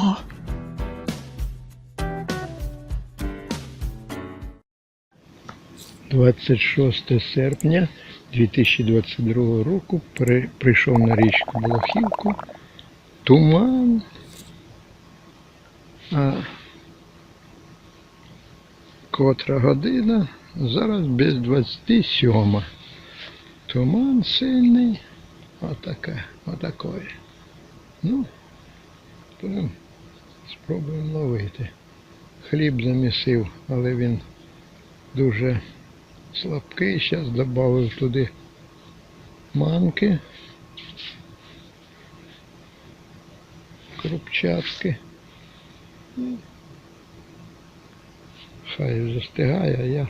О! Двадцять шосте серпня 2022 року при, прийшов на річку Блохівку. Туман. А котра година? Зараз без 27. Туман сильний. Отаке, отакої. Ну, будемо спробуємо ловити. Хліб замісив, але він дуже слабкий. Зараз додав туди манки, крупчатки. Хай застигає, а я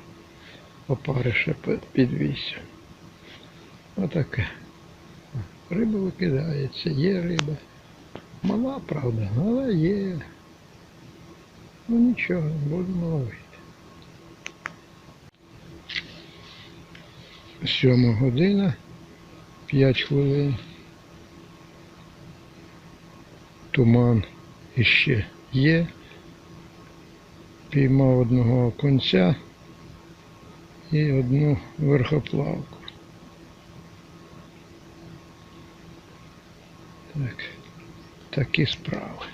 опариша підвісю. Отаке. Риба викидається, є риба. Мала, правда, але є. Ну нічого, будемо ловити. Сьома година, 5 хвилин. Туман іще є. Піймав одного конця і одну верхоплавку. Так, такі справи.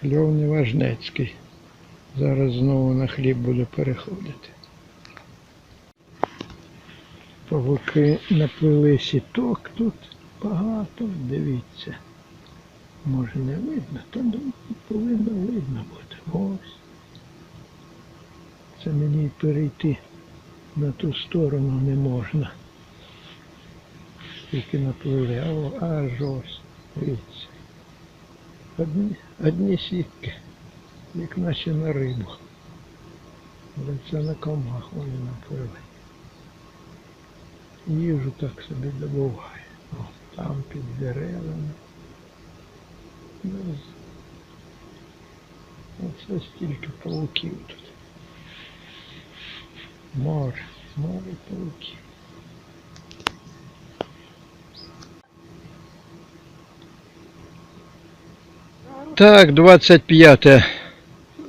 Кльов неважнецький. Зараз знову на хліб буду переходити. Павуки наплили сіток тут багато, дивіться. Може не видно, то думаю, повинно видно бути. Ось. Це мені перейти на ту сторону не можна. Тільки наплили, а о, аж ось. Дивіться. Одні, одні сітки, як наче на рибу. Але це на комах вони наплили. Їжу так собі добуває. О, там під деревами. Ну, Оце стільки пауків тут. Море, море пауків. Так, 25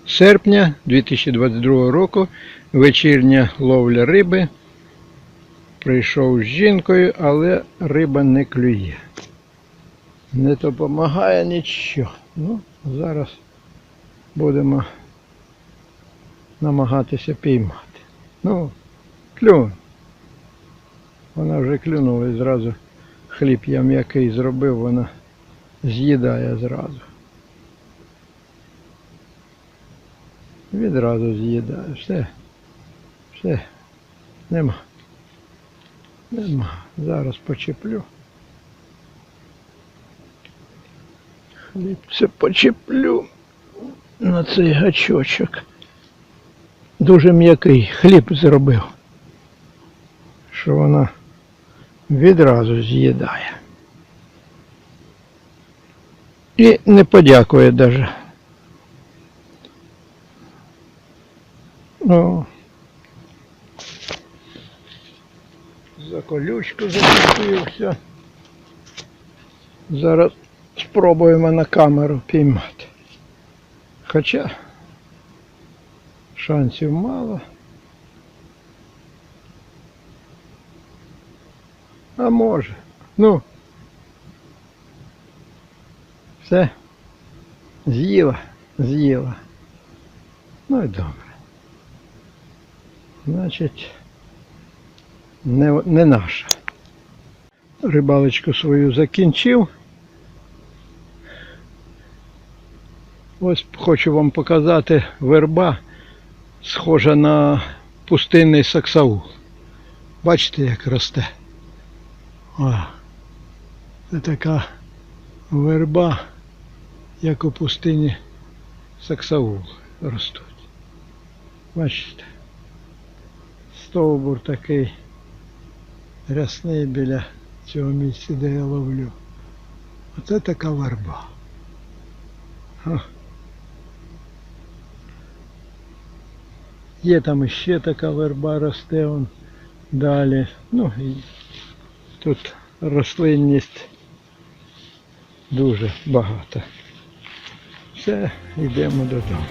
серпня 2022 року. Вечірня ловля риби. Прийшов з жінкою, але риба не клює. Не допомагає нічого. Ну, зараз будемо намагатися піймати. Ну, клюнь. Вона вже клюнула і зразу хліб я м'який зробив, вона з'їдає зразу. Відразу з'їдає. Все. Все. Нема. Нема. Зараз почеплю. Хліб це почеплю на цей гачочок. Дуже м'який хліб зробив. Що вона відразу з'їдає. І не подякує навіть. Ну, за колючку зачепився. Зараз спробуємо на камеру піймати. Хоча шансів мало. А може. Ну. Все. З'їла, з'їла. Ну і добре. Значить, не, не наша. Рибалочку свою закінчив. Ось хочу вам показати верба, схожа на пустинний саксаул. Бачите, як росте. О, це така верба, як у пустині саксаул ростуть. Бачите? Стовбур такий рясний біля цього місця, де я ловлю. Оце така верба. О. Є там іще така верба росте он далі. Ну тут рослинність Дуже багато. Все, йдемо додому.